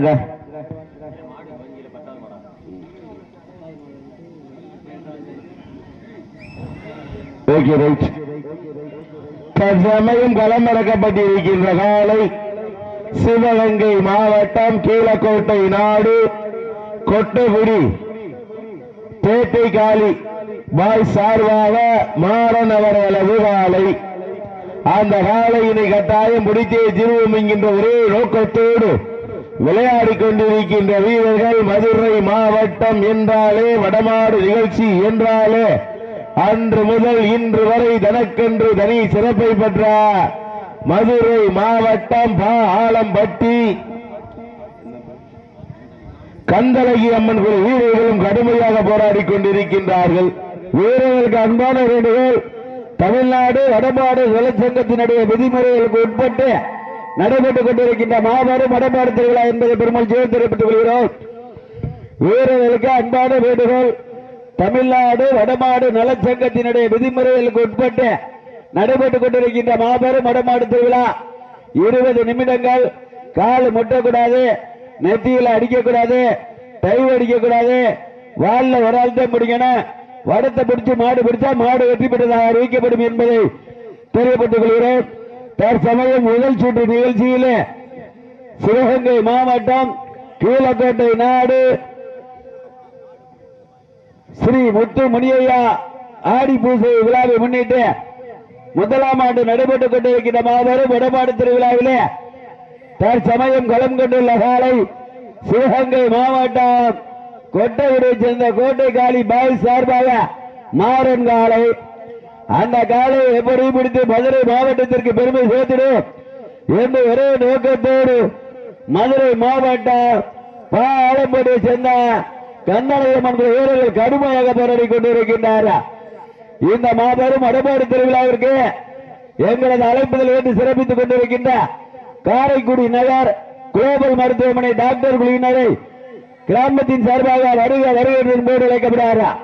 வாங்க okay right தற்சமயம் களமிறக்கப்பட்டிருக்கின்ற காலை சிவகங்கை மாவட்டம் கீழக்கோட்டை நாடு கொட்டகுடி பேட்டை காலி பாய் சார்பாக மாறன் அவர்களது காலை. அந்த காலையினை கட்டாயம் முடித்தே திருவும் என்கின்ற ஒரே நோக்கத்தோடு விளையாடிக் கொண்டிருக்கின்ற வீரர்கள் மதுரை மாவட்டம் என்றாலே வடமாடு நிகழ்ச்சி என்றாலே அன்று முதல் இன்று வரை தனக்கென்று தனி சிறப்பை பெற்ற மதுரை மாவட்டம் பா. ஆலம்பட்டி. கந்தலகி அம்மன் குழு வீரர்களும் கடுமையாக போராடி கொண்டிருக்கின்றார்கள். வீரர்களுக்கு அன்பான வேண்டுகோள் தமிழ்நாடு வடமாடு நலச்சங்கத்தினுடைய விதிமுறைகளுக்கு உட்பட்டு நடைபெற்றுக் கொண்டிருக்கின்ற மாபெரும் வடமாடு திருவிழா என்பதை பெருமாள் ஜெயம் தெரிவித்துக் கொள்கிறோம். வீரர்களுக்கு அன்பான வேண்டுகோள். தமிழ்நாடு வடமாடு நலச்சங்கத்தினுடைய விதிமுறைகளுக்கு உட்பட்டு நடைபெற்றுக் கொண்டிருக்கின்ற மாபெரும் வடமாடு திருவிழா. இருபது நிமிடங்கள். கால் முட்டக்கூடாது. நெத்தியில் அடிக்கக்கூடாது. டைவ் அடிக்கக்கூடாது வாலில் ஒரு ஆள் தான் பிடிக்கணும். வடத்தை பிடிச்சு மாடு பிடிச்சா மாடு வெற்றி பெற்றதாக அறிவிக்கப்படும் என்பதை தெரியப்பட்டுக் கொள்கிறேன் தற்சமயம் முதல் சுற்று நிகழ்ச்சியிலே சிவகங்கை மாவட்டம் கீழக்கோட்டை நாடு ஸ்ரீ முத்து முனியையா ஆடி பூசை விழாவை முன்னிட்டு முதலாம் ஆண்டு நடைபெற்றுக் கொண்டிருக்கின்ற மாபெரும் வடபாடு திருவிழாவிலே தற்சமயம் களம் கொண்டுள்ள காலை சிவகங்கை மாவட்டம் கொட்டையூரை சேர்ந்த கோட்டை காளி பாய் சார்பாக மாறன் காலை அந்த காலை எப்படி பிடித்து மதுரை மாவட்டத்திற்கு பெருமை சேர்த்திடும் என்று ஒரே நோக்கத்தோடு மதுரை மாவட்டம் பாலம்படியை சேர்ந்த கந்தளையம்மன் வீரர்கள் கடுமையாக போராடி கொண்டிருக்கின்றார்கள். இந்த மாபெரும் அடபாடு திருவிழாவிற்கு எங்களது அழைப்புதல் ஏற்று சிறப்பித்துக் கொண்டிருக்கின்ற காரைக்குடி நகர் குளோபல் மருத்துவமனை டாக்டர் குழுவினரை கிராமத்தின் சார்பாக வருக வருகை போடு அழைக்கப்படுகிறார்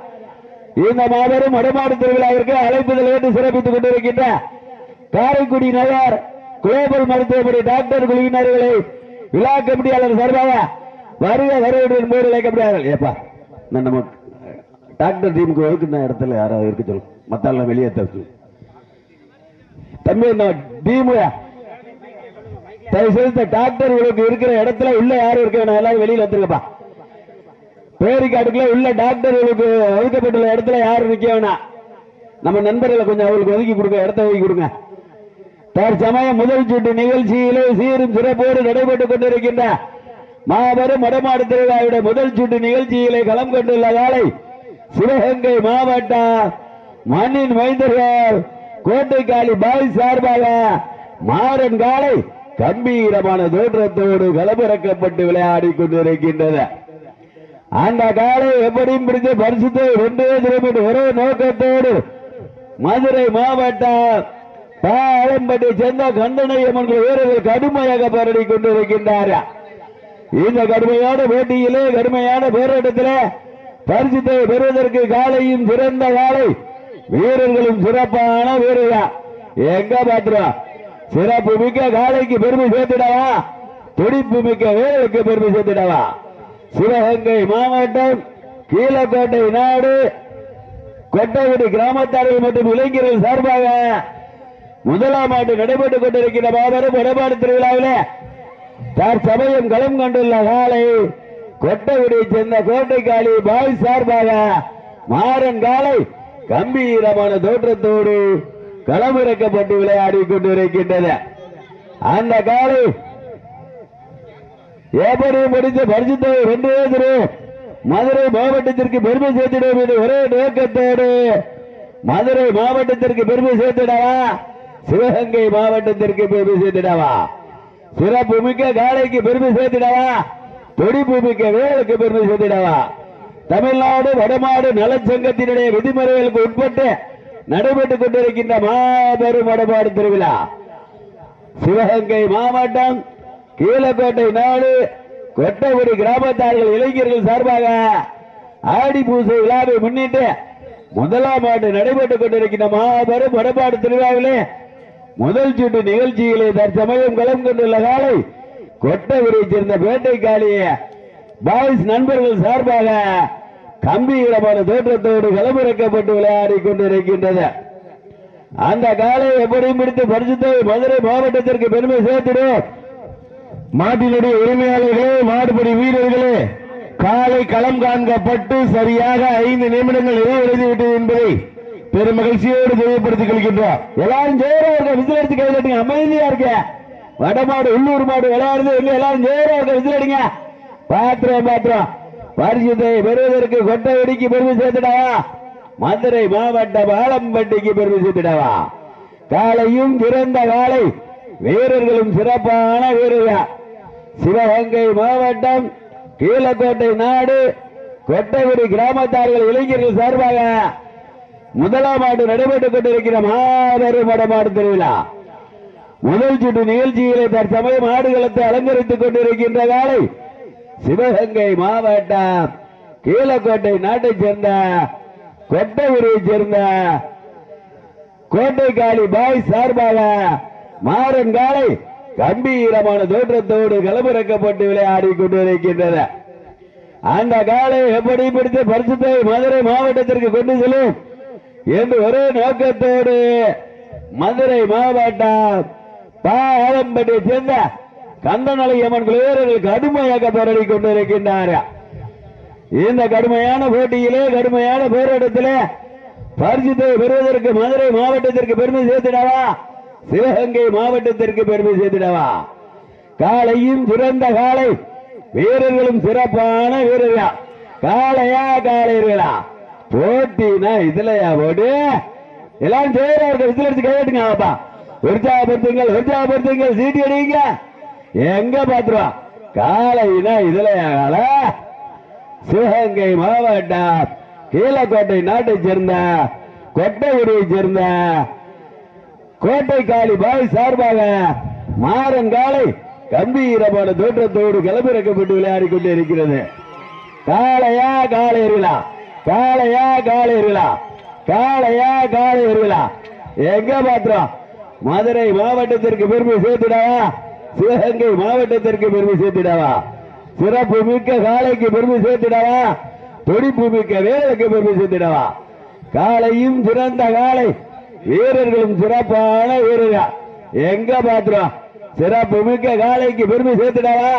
இந்த மாபெரும் அடமாடு திருவிழாவிற்கு அழைப்புதல் ஏற்று சிறப்பித்துக் கொண்டிருக்கின்ற காரைக்குடி நகர் குளோபல் மருத்துவமனை டாக்டர் குழுவினர்களை விழா கமிட்டியாளர் சார்பாக வருக வருக என்போடு அழைக்கப்படுகிறார்கள் ஏப்பா நான் நம்ம டாக்டர் டீமுக்கு ஒதுக்குன இடத்துல யாராவது இருக்க சொல்லு. மத்தால வெளியே சொல்லு. தம்பி இந்த டீமு தயவு செய்து டாக்டர்களுக்கு இருக்கிற இடத்துல உள்ள யாரும் இருக்க வேணாம். எல்லாரும் வெளியில வந்துருக்கப்பா பேரிக்காட்டுக்குள்ள உள்ள டாக்டர்களுக்கு ஒதுக்கப்பட்டுள்ள இடத்துல யாரும் நிக்க வேணாம் நம்ம நண்பர்களை கொஞ்சம் அவங்களுக்கு ஒதுக்கி கொடுங்க இடத்த ஒதுக்கி கொடுங்க. தற்சமயம் முதல் சுட்டு நிகழ்ச்சியிலே சீரும் சிறப்போடு நடைபெற்றுக் கொண்டிருக்கின்ற மாபெரும் மடமாடு திருவிழாவுடைய முதல் சுட்டு நிகழ்ச்சியிலே களம் கண்டுள்ள காலை சிவகங்கை மாவட்டம் மண்ணின் மைந்தர்கள் கோட்டைக்காளி பாய் சார்பாக மாறன் காலை கம்பீரமான தோற்றத்தோடு களமிறக்கப்பட்டு விளையாடி கொண்டிருக்கின்றன அந்த காலை எப்படியும் பிடித்து பரிசுத்தை ரெண்டே திரும்பிட்டு ஒரே நோக்கத்தோடு மதுரை மாவட்டம் பாலம்பட்டி சேர்ந்த கண்டனையம்மன் வீரர்கள் கடுமையாக போராடி கொண்டிருக்கின்றார்கள் இந்த கடுமையான போட்டியிலே கடுமையான போராட்டத்திலே பரிசுத்தை பெறுவதற்கு காலையும் சிறந்த காலை வீரர்களும் சிறப்பான வீரர்கள்? எங்க பாத்துறோம் சிறப்பு மிக்க காலைக்கு பெருமை சேர்த்துடவா? துடிப்பு மிக்க வீரருக்கு பெருமை சேர்த்துடவா? சிவகங்கை மாவட்டம் கீழக்கோட்டை நாடு கொட்டகுடி கிராமத்தார்கள் மற்றும் இளைஞர்கள் சார்பாக முதலாம் ஆண்டு நடைபெற்றுக் கொண்டிருக்கிற மாபெரும் வடபாடு திருவிழாவிலே தற்சமயம் களம் கொண்டுள்ள காலை கொட்டகுடியை சேர்ந்த கோட்டைக்காளி பாய் சார்பாக மாறன் காலை கம்பீரமான தோற்றத்தோடு களமிறக்கப்பட்டு விளையாடி கொண்டிருக்கின்றது. அந்த காலை எப்படி முடித்து பரிசுத்தை ரெண்டு திரு மதுரை மாவட்டத்திற்கு பெருமை சேர்த்திடும் என்று ஒரே நோக்கத்தோடு மதுரை மாவட்டத்திற்கு பெருமை சேர்த்திடவா? சிவகங்கை மாவட்டத்திற்கு பெருமை சேர்த்திடவா? சிறப்பு மிக்க காலைக்கு பெருமை சேர்த்திடவா? துடிப்பு மிக்க வேலுக்கு பெருமை சேர்த்திடவா? தமிழ்நாடு வடமாடு நலச்சங்கத்தினுடைய விதிமுறைகளுக்கு உட்பட்டு நடைபெற்றுக் கொண்டிருக்கின்ற மாபெரும் வடமாடு திருவிழா. சிவகங்கை மாவட்டம் கீழப்பேட்டை நாடு கொட்டகுடி கிராமத்தார்கள் இளைஞர்கள் சார்பாக ஆடி பூசை விழாவை முன்னிட்டு முதலாம் ஆண்டு நடைபெற்றுக் கொண்டிருக்கின்ற மாபெரும் வடபாடு திருவிழாவிலே முதல் சுற்று நிகழ்ச்சிகளை தற்சமயம் களம் கொண்டுள்ள காலை கொட்டகுடியை சேர்ந்த பேட்டைக்காளி பாய்ஸ் நண்பர்கள் சார்பாக கம்பீரமான தோற்றத்தோடு களமிறக்கப்பட்டு விளையாடி கொண்டிருக்கின்றது. அந்த காலை எப்படி பிடித்து பரிசுத்தை மதுரை மாவட்டத்திற்கு பெருமை சேர்த்திடும் மாட்டினுடைய உரிமையாளர்களே மாடுபடி வீரர்களே காலை களம் காண்கப்பட்டு சரியாக ஐந்து நிமிடங்கள் நிறைவடைந்துவிட்டது என்பதை பெரும் மகிழ்ச்சியோடு தெரியப்படுத்திக் கொள்கின்றோம். எல்லாரும் ஜெயரா இருக்க விசில் அடிச்சு கை தட்டுங்க அமைதியா இருக்க வடமாடு உள்ளூர் மாடு விளையாடுது எங்க எல்லாரும் ஜெயரா இருக்க விசில் அடிங்க. பாத்திரம் பாத்திரம். பரிசுத்தை பெறுவதற்கு கொட்டவடிக்கு பெருமை சேர்த்துடாவா? மதுரை மாவட்டம் ஆலம்பட்டிக்கு பெருமை சேர்த்துடாவா? காலையும் திறந்த காலை வீரர்களும் சிறப்பான வீரர்கள். சிவகங்கை மாவட்டம் கீழக்கோட்டை நாடு கொட்டகுடி கிராமத்தார்கள் இளைஞர்கள் சார்பாக முதலாம் ஆண்டு நடைபெற்றுக் கொண்டிருக்கிற மாபெரும் வடமாடு திருவிழா. முதல் சுற்று நிகழ்ச்சிகளை தற்சமயம் ஆடுகளத்தை அலங்கரித்துக் கொண்டிருக்கின்ற காலை சிவகங்கை மாவட்டம் கீழக்கோட்டை நாட்டைச் சேர்ந்த கொட்டகுடியைச் சேர்ந்த கோட்டைக்காளி பாய் சார்பாக மாறன் காலை கம்பீரமான தோற்றத்தோடு களமிறக்கப்பட்டு விளையாடி கொண்டிருக்கின்றன. அந்த காலை எப்படி பிடித்து பரிசுத்தை மதுரை மாவட்டத்திற்கு கொண்டு செல்லும் என்று ஒரே நோக்கத்தோடு மதுரை மாவட்டம் பாலம்பட்டியை சேர்ந்த கந்தநலை அம்மன் வீரர்கள் கடுமையாக போராடி கொண்டிருக்கின்றார் இந்த கடுமையான போட்டியிலே கடுமையான போராட்டத்திலே பரிசுத்தை பெறுவதற்கு மதுரை மாவட்டத்திற்கு பெருமை சேர்த்துடவா? சிவகங்கை மாவட்டத்திற்கு பெருமை சேர்த்திடவா? காலையும் சிறந்த காலை வீரர்களும் சிறப்பான வீரர்களா? காளையா காளையர்களா? போட்டினா இதுலயா போட்டு? எல்லாம் ஜெயரா இருக்க? விசில் எடுத்து கையெட்டுங்க அப்பா உற்சாகப்படுத்துங்கள் உற்சாகப்படுத்துங்கள். சீட்டி அடிங்க. எங்க பாத்துருவா? காலைனா இதுலயா கால சிவகங்கை மாவட்டம் கீழக்கோட்டை நாட்டை சேர்ந்த கொட்டையூரைச் சேர்ந்த கோட்டை காளி பாய் சார்பாக மாறங்காலை கம்பீரமான தோற்றத்தோடு கிளம்பிறக்கப்பட்டு விளையாடி கொண்டு இருக்கிறது. காளையா காளையர்களா? காளையா காளையர்களா? காளையா காளையர்களா? எங்க பாத்திரம்? மதுரை மாவட்டத்திற்கு பெருமை சேர்த்துடாவா? சிவகங்கை மாவட்டத்திற்கு பெருமை சேர்த்துடாவா? சிறப்பு மிக்க காளைக்கு பெருமை சேர்த்துடாவா? துடிப்பு மிக்க வேலைக்கு பெருமை சேர்த்துடாவா? காளையும் சிறந்த காளை வீரர்களும் சிறப்பான வீரர்கள். எங்க பாத்துறோம் சிறப்பு மிக்க காளைக்கு பெருமை சேர்த்துடாவா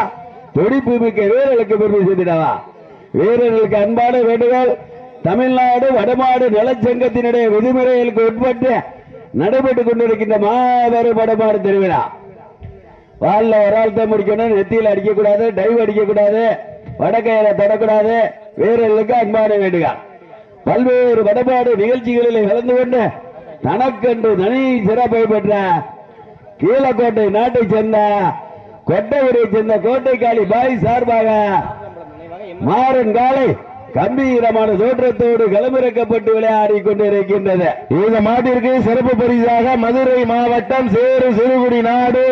துடிப்பு மிக்க வீரர்களுக்கு பெருமை சேர்த்துடாவா வீரர்களுக்கு அன்பான வேண்டுகோள். தமிழ்நாடு வடமாடு நலச்சங்கத்தினுடைய விதிமுறைகளுக்கு உட்பட்டு நடைபெற்றுக் கொண்டிருக்கின்ற மாபெரும் வடமாடு திருவிழா. வால்ல ஒரு ஆள் தான் முடிக்கணும். நெத்தியில் அடிக்கக்கூடாது டைவ் அடிக்கக்கூடாது வடக்கையில தொடக்கூடாது. வீரர்களுக்கு அன்பான வேண்டுகோள். பல்வேறு வடபாடு நிகழ்ச்சிகளில் கலந்து கொண்டு தனக்கென்று தனி சிறப்பை பெற்ற கீழக்கோட்டை நாட்டைச் சேர்ந்த கொட்டையூரைச் சேர்ந்த கோட்டைக்காளி பாய் சார்பாக மாறன் காலை கம்பீரமான தோற்றத்தோடு களமிறக்கப்பட்டு விளையாடி கொண்டிருக்கின்றது. இந்த மாட்டிற்கு சிறப்பு பரிசாக மதுரை மாவட்டம் சேரு சிறுகுடி நாடு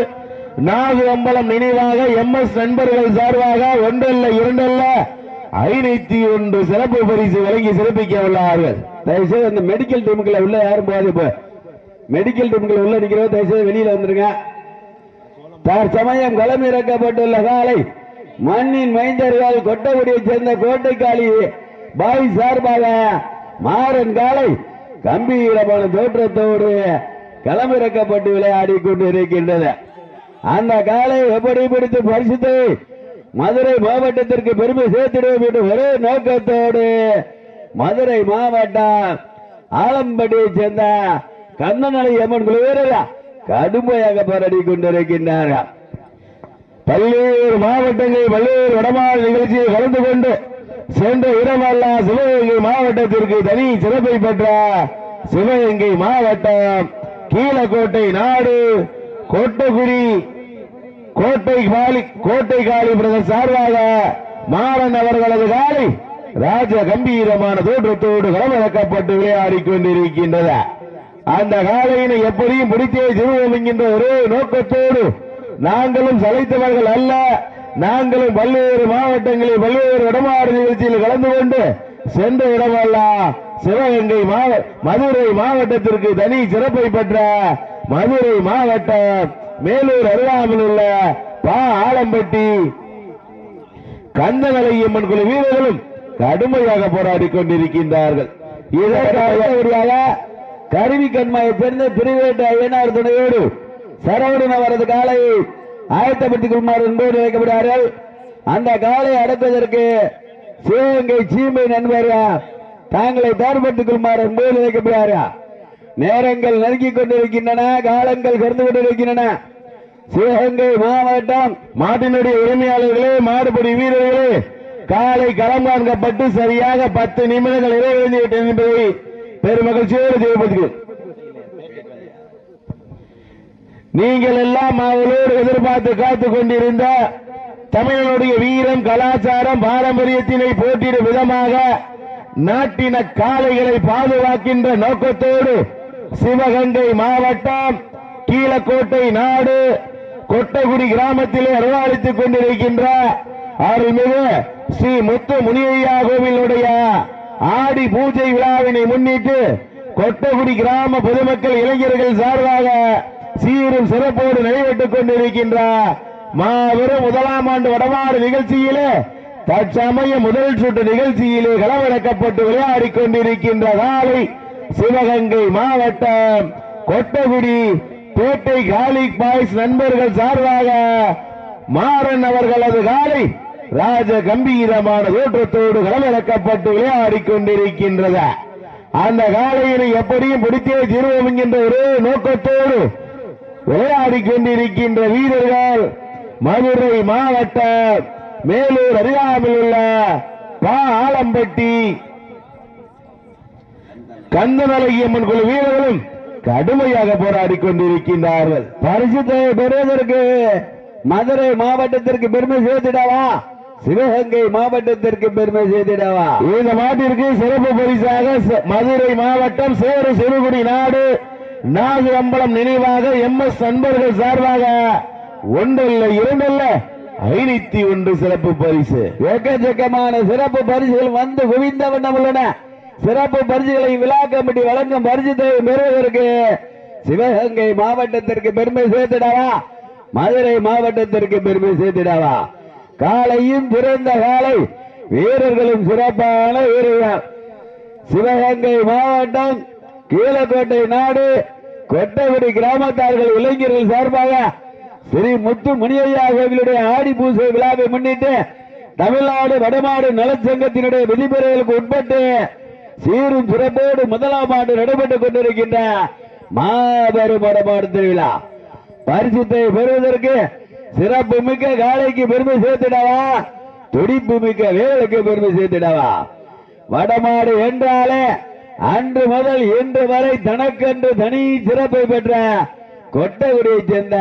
நாகு அம்பலம் நினைவாக எம் எஸ் நண்பர்கள் சார்பாக ஒன்றல்ல இரண்டல்ல ஐநூத்தி ஒன்று சிறப்பு பரிசு வழங்கி சிறப்பிக்க உள்ளார்கள். தயவுசெய்து அந்த மெடிக்கல் டீமுக்குள்ள உள்ள யாரும் போகாது இப்போ. மெடிக்கல் டீமுக்குள்ள உள்ள நிக்கிறோம் தயவுசெய்து வெளியில வந்துருங்க. தற்சமயம் களமிறக்கப்பட்டுள்ள காலை மண்ணின் மைந்தர்கள் கொட்டகுடியைச் சேர்ந்த கோட்டைக்காளி பாய் சார்பாக மாறன் காலை கம்பீரமான தோற்றத்தோடு களமிறக்கப்பட்டு விளையாடி கொண்டிருக்கின்றது. அந்த காலை எப்படி பிடித்து பரிசுத்தை மதுரை மாவட்டத்திற்கு பெருமை சேர்த்திடுவோம் என்று ஒரே நோக்கத்தோடு மதுரை மாவட்டம் ஆலம்பட்டியைச் சேர்ந்த கந்தநலை அம்மன் குழு வீரர்கள் கடுமையாக போராடி கொண்டிருக்கின்றார்கள். பல்வேறு மாவட்டங்கள் பல்வேறு வடமாறு நிகழ்ச்சியில் கலந்து கொண்டு சென்ற இடமெல்லாம் சிவகங்கை மாவட்டத்திற்கு தனி சிறப்பை பெற்ற சிவகங்கை மாவட்டம் கீழக்கோட்டை நாடு கோட்டகுடி கோட்டை காளி கோட்டை காளி பிரதர் சார்பாக மாறன் அவர்களது காலை ராஜ கம்பீரமான தோற்றத்தோடு களமிறக்கப்பட்டு விளையாடி கொண்டிருக்கின்றது அந்த காலையினை எப்படியும் பிடித்தே திருவோம் என்கின்ற ஒரே நோக்கத்தோடு நாங்களும் சளைத்தவர்கள் அல்ல. நாங்களும் பல்வேறு மாவட்டங்களில் பல்வேறு இடமாறு நிகழ்ச்சியில் கலந்து கொண்டு சென்ற இடமெல்லாம் சிவகங்கை மாவ மதுரை மாவட்டத்திற்கு தனி சிறப்பை பெற்ற மதுரை மாவட்டம் மேலூர் அருகாமல் உள்ள பா. ஆலம்பட்டி. கந்தநலையம்மன் குழு வீரர்களும் கடுமையாக போராடி கொண்டிருக்கின்றார்கள். இதற்காக கருவி கண்மாயை பிறந்த திருவேட்ட ஐயனார் துணையோடு சரவணன் அவரது காலையை ஆயத்தப்படுத்திக் கொள்மாறு என்போடு வைக்கப்படுகிறார்கள் அந்த காலை அடைப்பதற்கு சிவகங்கை சீமை நண்பர்கள் தாங்களை தயார்படுத்திக் கொள்மாறு என்போடு வைக்கப்படுகிறார்கள் நேரங்கள் நெருங்கிக் கொண்டிருக்கின்றன காலங்கள் கறந்து கொண்டிருக்கின்றன. சிவகங்கை மாவட்டம் மாட்டினுடைய உரிமையாளர்களே மாடுபடி வீரர்களே காலை களம் காண்கப்பட்டு சரியாக பத்து நிமிடங்கள் நிறைவேறிவிட்டது என்பதை பெருமகிழ்ச்சியோடு தெரியப்படுத்துகிறேன் நீங்கள் எல்லாம் அவளோடு எதிர்பார்த்து காத்துக் கொண்டிருந்த தமிழனுடைய வீரம் கலாச்சாரம் பாரம்பரியத்தினை போட்டியிட விதமாக நாட்டின காளைகளை பாதுகாக்கின்ற நோக்கத்தோடு சிவகங்கை மாவட்டம் கீழக்கோட்டை நாடு கொட்டகுடி கிராமத்திலே அருளாளித்துக் கொண்டிருக்கின்ற அருள்மிகு ஸ்ரீ முத்து முனியையா கோவிலுடைய ஆடி பூஜை விழாவினை முன்னிட்டு கொட்டகுடி கிராம பொதுமக்கள் இளைஞர்கள் சார்பாக சீரும் சிறப்போடு நடைபெற்றுக் கொண்டிருக்கின்ற மாபெரும் முதலாம் ஆண்டு வடமாறு நிகழ்ச்சியிலே தற்சமய முதல் சுற்று நிகழ்ச்சியிலே களமிறக்கப்பட்டு விளையாடி கொண்டிருக்கின்ற காலை சிவகங்கை மாவட்டம் கொட்டகுடி பேட்டை காலிக் பாய்ஸ் நண்பர்கள் சார்பாக மாறன் அவர்களது காலை ராஜ கம்பீரமான தோற்றத்தோடு களமிறக்கப்பட்டு விளையாடிக் கொண்டிருக்கின்றது. அந்த காலையினை எப்படியும் பிடித்தே தீர்வோம் என்கின்ற ஒரே நோக்கத்தோடு விளையாடி கொண்டிருக்கின்ற வீரர்கள் மதுரை மாவட்டம் மேலூர் அருகாமையில் உள்ள பா. ஆலம்பட்டி கந்தனலையம்மன் குழு வீரர்களும் கடுமையாக போராடி கொண்டிருக்கின்றார்கள். பரிசுத்தை பெறுவதற்கு மதுரை மாவட்டத்திற்கு பெருமை சேர்த்திடவா சிவகங்கை மாவட்டத்திற்கு பெருமை சேர்த்திடவா? இந்த மாட்டிற்கு சிறப்பு பரிசாக மதுரை மாவட்டம் சேரு சிறுகுடி நாடு நாகு அம்பலம் நினைவாக எம் எஸ் நண்பர்கள் சார்பாக ஒன்றல்ல இரண்டல்ல ஐநூத்தி ஒன்று சிறப்பு பரிசு. எக்கச்சக்கமான சிறப்பு பரிசுகள் வந்து குவிந்த வண்ணம் உள்ளன. சிறப்பு பரிசுகளை விழா கமிட்டி வழங்கும் பரிசுத்தை பெறுவதற்கு சிவகங்கை மாவட்டத்திற்கு பெருமை சேர்த்திடவா? மதுரை மாவட்டத்திற்கு பெருமை சேர்த்திடவா? காலையும் சிறந்த காலை வீரர்களும் சிறப்பான வீரர்கள். சிவகங்கை மாவட்டம் கீழக்கோட்டை நாடு கொட்டகுடி கிராமத்தார்கள் இளைஞர்கள் சார்பாக ஸ்ரீ முத்து முனியையா கோவிலுடைய ஆடி பூசை விழாவை முன்னிட்டு தமிழ்நாடு வடமாடு நலச்சங்கத்தினுடைய விதிமுறைகளுக்கு உட்பட்டு சீரும் சிறப்போடு முதலாம் ஆண்டு நடைபெற்றுக் கொண்டிருக்கின்ற மாபெரும் வடமாடு திருவிழா. பரிசுத்தை பெறுவதற்கு சிறப்பு மிக்க காலைக்கு பெருமை சேர்த்திடவா? துடிப்பு மிக்க வேலுக்கு பெருமை சேர்த்திடவா? வடமாடு என்றாலே அன்று முதல் இன்று வரை தனக்கென்று தனி சிறப்பை பெற்ற கொட்டகுடியைச் சேர்ந்த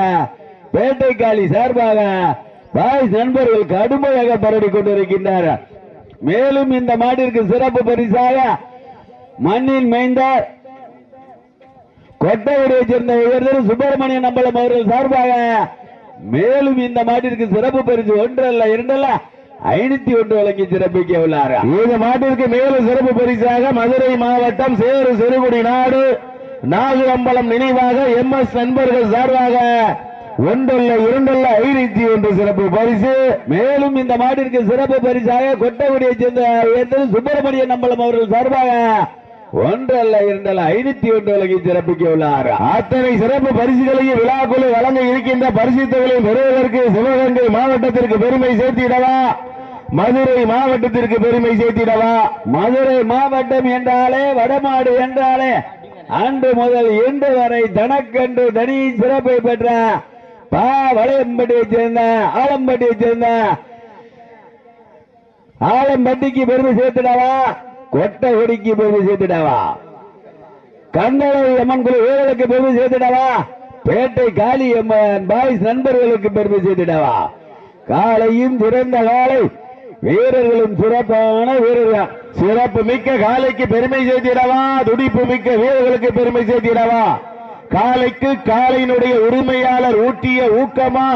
பேட்டைக்காளி சார்பாக பாய் நண்பர்கள் கடுமையாக பரடி கொண்டிருக்கின்றார். மேலும் இந்த மாட்டிற்கு சிறப்பு பரிசாக மண்ணின் மைந்தார் கொட்டையுடைய சேர்ந்த உயர்ந்தர் சுப்பிரமணியன் நம்பலம் அவர்கள் சார்பாக மேலும் இந்த மாட்டிற்கு சிறப்பு பரிசு ஒன்றல்ல இரண்டல்ல? ஐநூத்தி ஒன்று வழங்கி சிறப்பிக்க உள்ளாரா. இந்த மாட்டிற்கு மேலும் சிறப்பு பரிசாக மதுரை மாவட்டம் சேரு சிறுகுடி நாடு நாகு அம்பலம் நினைவாக எம் எஸ் நண்பர்கள் சார்பாக ஒன்றல்ல இரண்டல்ல ஐநூத்தி ஒன்று சிறப்பு பரிசு. மேலும் இந்த மாட்டிற்கு சிறப்பு பரிசாக கொட்டகுடியை சேர்ந்த சுப்பிரமணியன் நம்பலம் அவர்கள் சார்பாக ஒன்றல்ல இரண்டல்ல ஐநூத்தி ஒன்று வழங்கி சிறப்பிக்க உள்ளார். அத்தனை சிறப்பு பரிசுகளையும் விழாக்குழு வழங்க இருக்கின்ற பரிசுத்தங்களை பெறுவதற்கு சிவகங்கை மாவட்டத்திற்கு பெருமை சேர்த்திடவா? மதுரை மாவட்டத்திற்கு பெருமை சேர்த்திடவா? மதுரை மாவட்டம் என்றாலே வடமாடு என்றாலே அன்று முதல் இன்று வரை தனக்கன்று தனி சிறப்பை பெற்ற பா. வளையம்பட்டியை சேர்ந்த ஆலம்பட்டியை சேர்ந்த ஆலம்பட்டிக்கு பெருமை சேர்த்திடவா? கொட்டை கொடிக்கு பெருமை சேர்த்துடவா? கந்தளை அம்மன் குழு வீரர்களுக்கு பெருமை சேர்த்துட்டாவா பேட்டை காளி அம்மன் பாய்ஸ் நண்பர்களுக்கு பெருமை சேர்த்துட்டாவா காலையும் சிறந்த காலை வீரர்களும் சிறப்பான வீரர்கள். சிறப்பு மிக்க காலைக்கு பெருமை சேர்த்திடவா? துடிப்பு மிக்க வீரர்களுக்கு பெருமை சேர்த்திடவா? காலைக்கு காலையினுடைய உரிமையாளர் ஊட்டிய ஊக்கமா?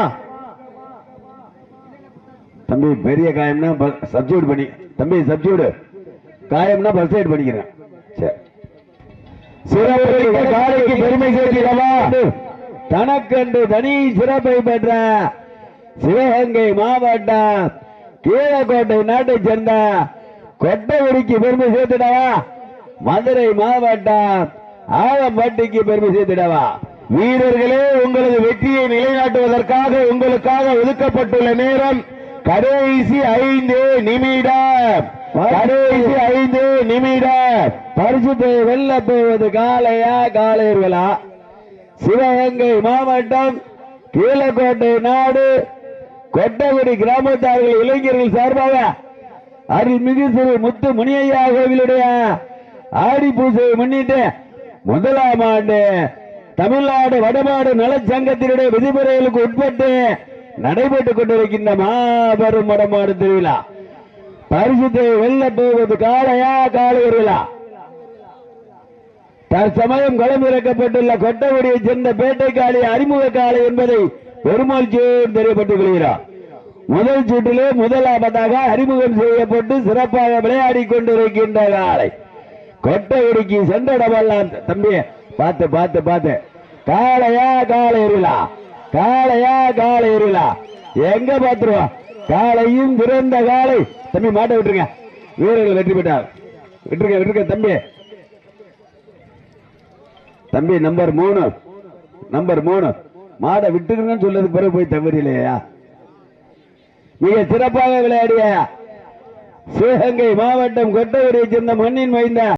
தம்பி பெரிய காயம்னா சப்ஜூட் பண்ணி தம்பி சப்ஜூடு. காயம்னா ஃபர்ஸ்ட் எய்ட் படிக்கிறேன். சிறப்பு காலைக்கு பெருமை சேர்த்திடவா தனக்கென்று தனி சிறப்பை பெற்ற சிவகங்கை மாவட்டம் கீழக்கோட்டை நாட்டைச் சேர்ந்த கொட்டைவெடிக்கு பெருமை சேர்த்துடவா? மதுரை மாவட்டம் ஆலம்பட்டிக்கு பெருமை சேர்த்துடவா? வீரர்களே உங்களது வெற்றியை நிலைநாட்டுவதற்காக உங்களுக்காக ஒதுக்கப்பட்டுள்ள நேரம் கடைசி ஐந்து நிமிடம். கடைசி ஐந்து நிமிடம். பரிசு வெல்ல போவது காலையா காலையர்களா சிவகங்கை மாவட்டம் கீழக்கோட்டை நாடு கொட்டகுடி கிராமத்தார்கள் இளைஞர்கள் சார்பாக அருள்மிகு திரு முத்து முனியையா கோவிலுடைய ஆடி பூஜையை முன்னிட்டு முதலாம் ஆண்டு தமிழ்நாடு வடமாடு நலச்சங்கத்தினுடைய விதிமுறைகளுக்கு உட்பட்டு நடைபெற்றுக் கொண்டிருக்கின்ற மாபெரும் வடமாடு திருவிழா. பரிசுத்தை வெல்ல போவது காளையா காளையர்களா தற்சமயம் களமிறக்கப்பட்டுள்ள கொட்டகுடியைச் சேர்ந்த பேட்டை காளி அறிமுக காளை என்பதை பெருமாள்ச்சியோடு தெரியப்பட்டுக் கொள்கிறார். முதல் சுற்றிலே முதலாவதாக அறிமுகம் செய்யப்பட்டு சிறப்பாக விளையாடி கொண்டிருக்கின்ற காளை. கொட்டகுடிக்கு சென்றடமெல்லாம் தம்பி பார்த்து பார்த்து பார்த்து. காளையா காளை எறிலா காளையா காளை எறிலா எங்க பார்த்துருவோம் காலையும் சிறந்த காளை. தம்பி மாட்ட விட்டுருங்க. வீரர்கள் வெற்றி பெற்றார். விட்டுருங்க விட்டுருங்க தம்பி. தம்பி நம்பர் மூணு. நம்பர் மூணு. மாடை விட்டுருங்கன்னு சொல்லது பிறகு போய் தவறில்லையா? மிக சிறப்பாக விளையாடிய சிவகங்கை மாவட்டம் கொட்டகுடியை சேர்ந்த மண்ணின் வைந்த